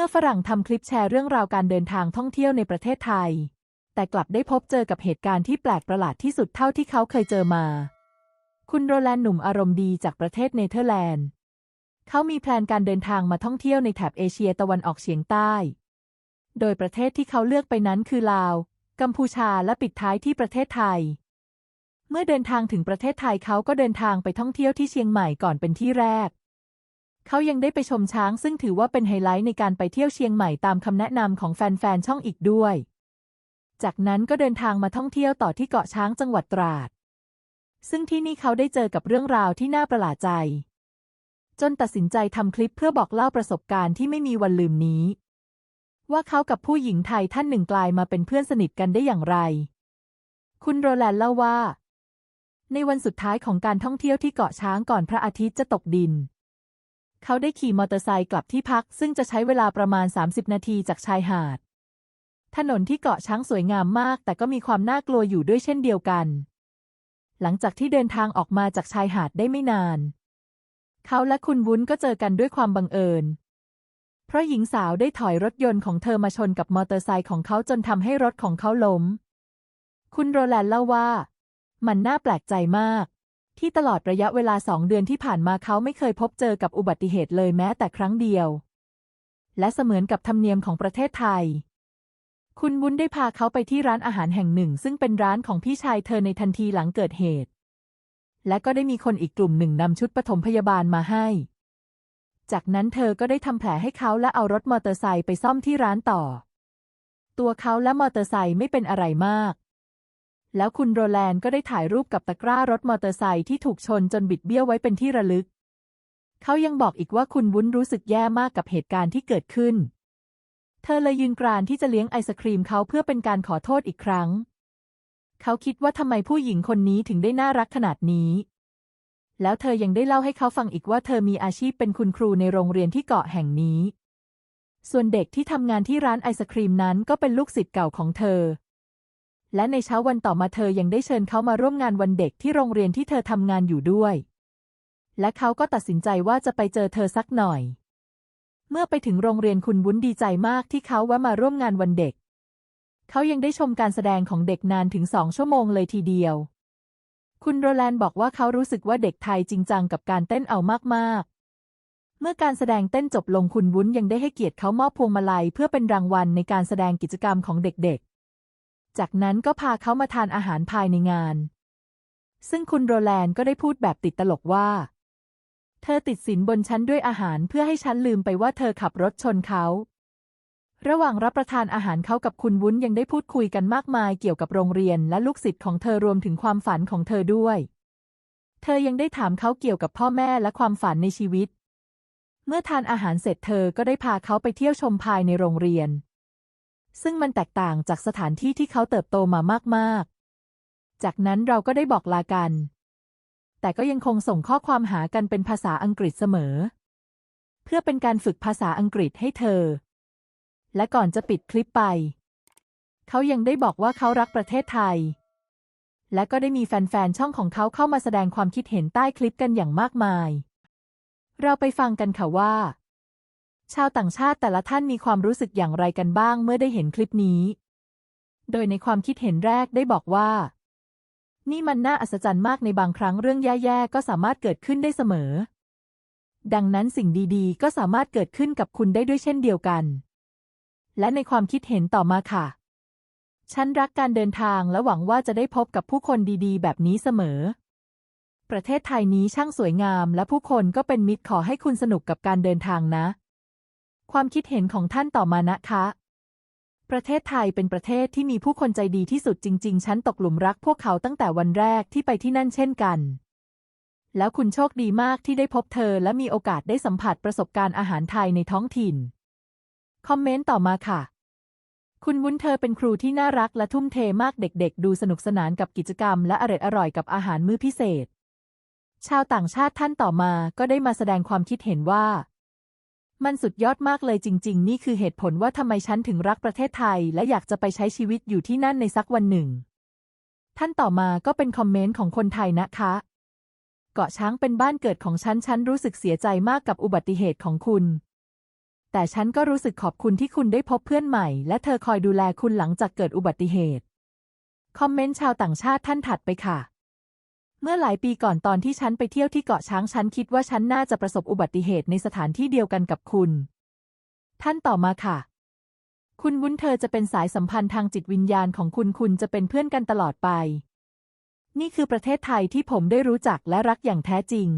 มื่อฝรั่งทำคลิปแชร์เรื่องราวการเดินทางท่องเที่ยวในประเทศไทย แต่กลับได้พบเจอกับเหตุการณ์ที่แปลกประหลาดที่สุดเท่าที่เขาเคยเจอมา คุณโรแลนด์หนุ่มอารมณ์ดีจากประเทศเนเธอร์แลนด์ เขามีแพลนการเดินทางมาท่องเที่ยวในแถบเอเชียตะวันออกเฉียงใต้ โดยประเทศที่เขาเลือกไปนั้นคือลาว กัมพูชาและปิดท้ายที่ประเทศไทย เมื่อเดินทางถึงประเทศไทยเขาก็เดินทางไปท่องเที่ยวที่เชียงใหม่ก่อนเป็นที่แรก เขายังได้ไปชมช้างซึ่งถือว่าเป็นไฮไลท์ในการไปเที่ยวเชียงใหม่ตามคำแนะนำของแฟนๆ ช่องอีกด้วย จากนั้นก็เดินทางมาท่องเที่ยวต่อที่เกาะช้างจังหวัดตราด ซึ่งที่นี่เขาได้เจอกับเรื่องราวที่น่าประหลาดใจ จนตัดสินใจทำคลิปเพื่อบอกเล่าประสบการณ์ที่ไม่มีวันลืมนี้ ว่าเขากับผู้หญิงไทยท่านหนึ่งกลายมาเป็นเพื่อนสนิทกันได้อย่างไร คุณโรแลนด์เล่าว่า ในวันสุดท้ายของการท่องเที่ยวที่เกาะช้างก่อนพระอาทิตย์จะตกดิน เขาได้ขี่มอเตอร์ไซค์กลับที่พัก ซึ่งจะใช้เวลาประมาณ 30 นาทีจากชายหาด ถนนที่เกาะช้างสวยงามมาก แต่ก็มีความน่ากลัวอยู่ด้วยเช่นเดียวกัน หลังจากที่เดินทางออกมาจากชายหาดได้ไม่นาน เขาและคุณวุ้นก็เจอกันด้วยความบังเอิญ เพราะหญิงสาวได้ถอยรถยนต์ของเธอมาชนกับมอเตอร์ไซค์ของเขาจนทำให้รถของเขาล้ม คุณโรแลนด์เล่าว่า มันน่าแปลกใจมาก ที่ตลอดระยะเวลาสองเดือนที่ผ่านมาเขาไม่เคยพบเจอกับอุบัติเหตุเลยแม้แต่ครั้งเดียว และเสมือนกับธรรมเนียมของประเทศไทย คุณวุ้นได้พาเขาไปที่ร้านอาหารแห่งหนึ่ง ซึ่งเป็นร้านของพี่ชายเธอในทันทีหลังเกิดเหตุ และก็ได้มีคนอีกกลุ่มหนึ่งนำชุดปฐมพยาบาลมาให้ จากนั้นเธอก็ได้ทำแผลให้เขาและเอารถมอเตอร์ไซค์ไปซ่อมที่ร้านต่อ ตัวเขาและมอเตอร์ไซค์ไม่เป็นอะไรมาก แล้วคุณโรแลนด์ก็ได้ถ่ายรูปกับตะกร้ารถมอเตอร์ไซค์ที่ถูกชนจนบิดเบี้ยวไว้เป็นที่ระลึก เขายังบอกอีกว่าคุณวุ้นรู้สึกแย่มากกับเหตุการณ์ที่เกิดขึ้น เธอเลยยืนกรานที่จะเลี้ยงไอศครีมเขาเพื่อเป็นการขอโทษอีกครั้ง เขาคิดว่าทำไมผู้หญิงคนนี้ถึงได้น่ารักขนาดนี้แล้วเธอยังได้เล่าให้เขาฟังอีกว่าเธอมีอาชีพเป็นคุณครูในโรงเรียนที่เกาะแห่งนี้ ส่วนเด็กที่ทำงานที่ร้านไอศครีมนั้นก็เป็นลูกศิษย์เก่าของเธอ และในเช้าวันต่อมาเธอยังได้เชิญเขามาร่วมงานวันเด็กที่โรงเรียนที่เธอทำงานอยู่ด้วย และเขาก็ตัดสินใจว่าจะไปเจอเธอสักหน่อย เมื่อไปถึงโรงเรียนคุณวุ้นดีใจมากที่เขาแวะมาร่วมงานวันเด็ก เขายังได้ชมการแสดงของเด็กนานถึงสองชั่วโมงเลยทีเดียว คุณโรแลนด์บอกว่าเขารู้สึกว่าเด็กไทยจริงจังกับการเต้นเอามากๆเมื่อการแสดงเต้นจบลงคุณวุ้นยังได้ให้เกียรติเขามอบพวงมาลัยเพื่อเป็นรางวัลในการแสดงกิจกรรมของเด็กๆ จากนั้นก็พาเขามาทานอาหารภายในงาน ซึ่งคุณโรแลนด์ก็ได้พูดแบบติดตลกว่า เธอติดสินบนฉันด้วยอาหารเพื่อให้ฉันลืมไปว่าเธอขับรถชนเขา ระหว่างรับประทานอาหารเขากับคุณวุ้นยังได้พูดคุยกันมากมายเกี่ยวกับโรงเรียนและลูกศิษย์ของเธอรวมถึงความฝันของเธอด้วย เธอยังได้ถามเขาเกี่ยวกับพ่อแม่และความฝันในชีวิต เมื่อทานอาหารเสร็จเธอก็ได้พาเขาไปเที่ยวชมภายในโรงเรียน ซึ่งมันแตกต่างจากสถานที่ที่เขาเติบโตมามากๆ จากนั้นเราก็ได้บอกลากัน แต่ก็ยังคงส่งข้อความหากันเป็นภาษาอังกฤษเสมอ เพื่อเป็นการฝึกภาษาอังกฤษให้เธอ และก่อนจะปิดคลิปไป เขายังได้บอกว่าเขารักประเทศไทย และก็ได้มีแฟนๆ ช่องของเขาเข้ามาแสดงความคิดเห็นใต้คลิปกันอย่างมากมาย เราไปฟังกันค่ะว่า ชาวต่างชาติแต่ละท่านมีความรู้สึกอย่างไรกันบ้างเมื่อได้เห็นคลิปนี้ โดยในความคิดเห็นแรกได้บอกว่า นี่มันน่าอัศจรรย์มากในบางครั้งเรื่องแย่ๆก็สามารถเกิดขึ้นได้เสมอ ดังนั้นสิ่งดีๆ ก็สามารถเกิดขึ้นกับคุณได้ด้วยเช่นเดียวกัน และในความคิดเห็นต่อมาค่ะ ฉันรักการเดินทางและหวังว่าจะได้พบกับผู้คนดีๆ แบบนี้เสมอประเทศไทยนี้ช่างสวยงามและผู้คนก็เป็นมิตรขอให้คุณสนุกกับการเดินทางนะ ความคิดเห็นของท่านต่อมานะคะ ประเทศไทยเป็นประเทศที่มีผู้คนใจดีที่สุดจริง ๆ ฉันตกหลุมรักพวกเขาตั้งแต่วันแรกที่ไปที่นั่นเช่นกัน แล้วคุณโชคดีมากที่ได้พบเธอและมีโอกาสได้สัมผัสประสบการณ์อาหารไทยในท้องถิ่น คอมเมนต์ต่อมาค่ะคุณวุ้นเธอเป็นครูที่น่ารักและทุ่มเทมากเด็กๆ ดูสนุกสนานกับกิจกรรมและอร่อยอร่อยกับอาหารมื้อพิเศษ ชาวต่างชาติท่านต่อมาก็ได้มาแสดงความคิดเห็นว่า มันสุดยอดมากเลยจริง ๆ นี่คือเหตุผลว่าทำไมฉันถึงรักประเทศไทย และอยากจะไปใช้ชีวิตอยู่ที่นั่นในสักวันหนึ่ง ท่านต่อมาก็เป็นคอมเมนต์ของคนไทยนะคะ เกาะช้างเป็นบ้านเกิดของฉัน ฉันรู้สึกเสียใจมากกับอุบัติเหตุของคุณ แต่ฉันก็รู้สึกขอบคุณที่คุณได้พบเพื่อนใหม่ และเธอคอยดูแลคุณหลังจากเกิดอุบัติเหตุ คอมเมนต์ชาวต่างชาติท่านถัดไปค่ะ มื่อหลายปีก่อนตอนที่ฉันไปเที่ยวที่เกาะช้างฉันคิดว่าฉันน่าจะประสบอุบัติเหตุในสถานที่เดียวกันกับคุณ ท่านต่อมาค่ะ คุณวุ้นเธอจะเป็นสายสัมพันธ์ทางจิตวิญญาณของคุณคุณจะเป็นเพื่อนกันตลอดไป นี่คือประเทศไทยที่ผมได้รู้จักและรักอย่างแท้จริง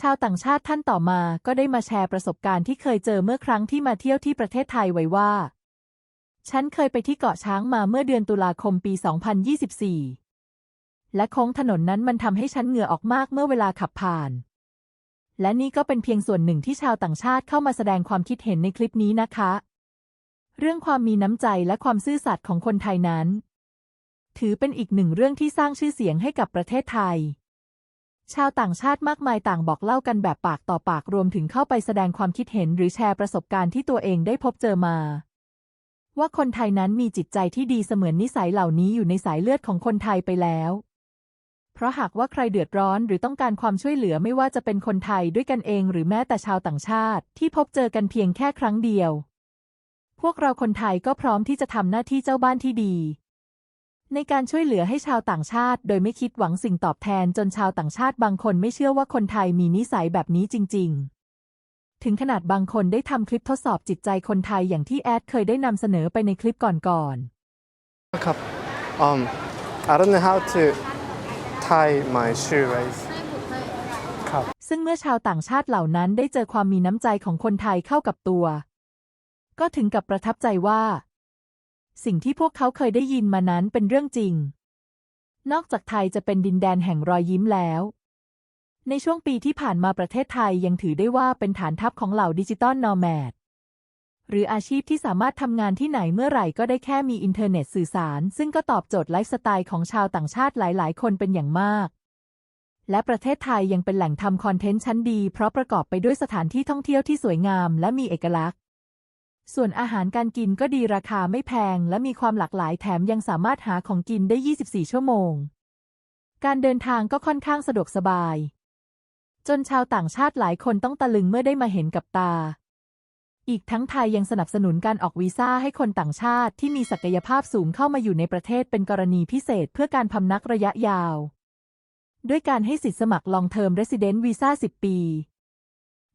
ชาวต่างชาติท่านต่อมาก็ได้มาแชร์ประสบการณ์ที่เคยเจอเมื่อครั้งที่มาเที่ยวที่ประเทศไทยไว้ว่า ฉันเคยไปที่เกาะช้างมาเมื่อเดือนตุลาคมปี 2024 และโค้งถนนนั้นมันทำให้ฉันเหงื่อออกมากเมื่อเวลาขับผ่าน และนี่ก็เป็นเพียงส่วนหนึ่งที่ชาวต่างชาติเข้ามาแสดงความคิดเห็นในคลิปนี้นะคะ เรื่องความมีน้ำใจและความซื่อสัตย์ของคนไทยนั้น ถือเป็นอีกหนึ่งเรื่องที่สร้างชื่อเสียงให้กับประเทศไทย ชาวต่างชาติมากมายต่างบอกเล่ากันแบบปากต่อปากรวมถึงเข้าไปแสดงความคิดเห็นหรือแชร์ประสบการณ์ที่ตัวเองได้พบเจอมาว่าคนไทยนั้นมีจิตใจที่ดีเสมือนนิสัยเหล่านี้อยู่ในสายเลือดของคนไทยไปแล้ว เพราะหากว่าใครเดือดร้อนหรือต้องการความช่วยเหลือไม่ว่าจะเป็นคนไทยด้วยกันเองหรือแม้แต่ชาวต่างชาติ ที่พบเจอกันเพียงแค่ครั้งเดียว พวกเราคนไทยก็พร้อมที่จะทำหน้าที่เจ้าบ้านที่ดี ในการช่วยเหลือให้ชาวต่างชาติ โดยไม่คิดหวังสิ่งตอบแทนจนชาวต่างชาติบางคนไม่เชื่อว่าคนไทยมีนิสัยแบบนี้จริง ๆถึงขนาดบางคนได้ทำคลิปทดสอบจิตใจคนไทยอย่างที่แอดเคยได้นำเสนอไปในคลิปก่อนๆครับ um I don't know how to tie my shoelace ครับ ซึ่งเมื่อชาวต่างชาติเหล่านั้นได้เจอความมีน้ำใจของคนไทยเข้ากับตัว ก็ถึงกับประทับใจว่า สิ่งที่พวกเขาเคยได้ยินมานั้นเป็นเรื่องจริง นอกจากไทยจะเป็นดินแดนแห่งรอยยิ้มแล้ว ในช่วงปีที่ผ่านมาประเทศไทยยังถือได้ว่าเป็นฐานทัพของเหล่าดิจิตอลนอร์แมด หรืออาชีพที่สามารถทำงานที่ไหนเมื่อไหร่ก็ได้แค่มีอินเทอร์เน็ตสื่อสาร ซึ่งก็ตอบโจทย์ไลฟ์สไตล์ของชาวต่างชาติหลาย ๆ คนเป็นอย่างมาก และประเทศไทยยังเป็นแหล่งทำคอนเทนต์ชั้นดี เพราะประกอบไปด้วยสถานที่ท่องเที่ยวที่สวยงามและมีเอกลักษณ์ ส่วนอาหารการกินก็ดีราคาไม่แพง และมีความหลากหลายแถมยังสามารถหาของกินได้ 24 ชั่วโมง การเดินทางก็ค่อนข้างสะดวกสบาย จนชาวต่างชาติหลายคนต้องตะลึงเมื่อได้มาเห็นกับตา อีกทั้งไทยยังสนับสนุนการออกวีซ่าให้คนต่างชาติที่มีศักยภาพสูงเข้ามาอยู่ในประเทศเป็นกรณีพิเศษเพื่อการพำนักระยะยาว ด้วยการให้สิทธิสมัคร Long Term Resident Visa 10 ปี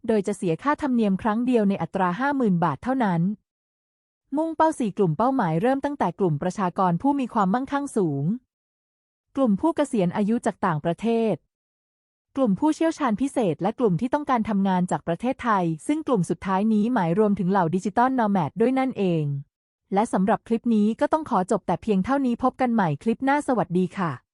โดยจะเสียค่าธรรมเนียมครั้งเดียวในอัตรา 50,000 บาทเท่านั้น มุ่งเป้าสี่กลุ่มเป้าหมายเริ่มตั้งแต่กลุ่มประชากรผู้มีความมั่งคั่งสูง กลุ่มผู้เกษียณอายุจากต่างประเทศ กลุ่มผู้เชี่ยวชาญพิเศษและกลุ่มที่ต้องการทำงานจากประเทศไทย ซึ่งกลุ่มสุดท้ายนี้หมายรวมถึงเหล่าดิจิตอลนอร์แมดด้วยนั่นเอง และสำหรับคลิปนี้ก็ต้องขอจบแต่เพียงเท่านี้พบกันใหม่คลิปหน้าสวัสดีค่ะ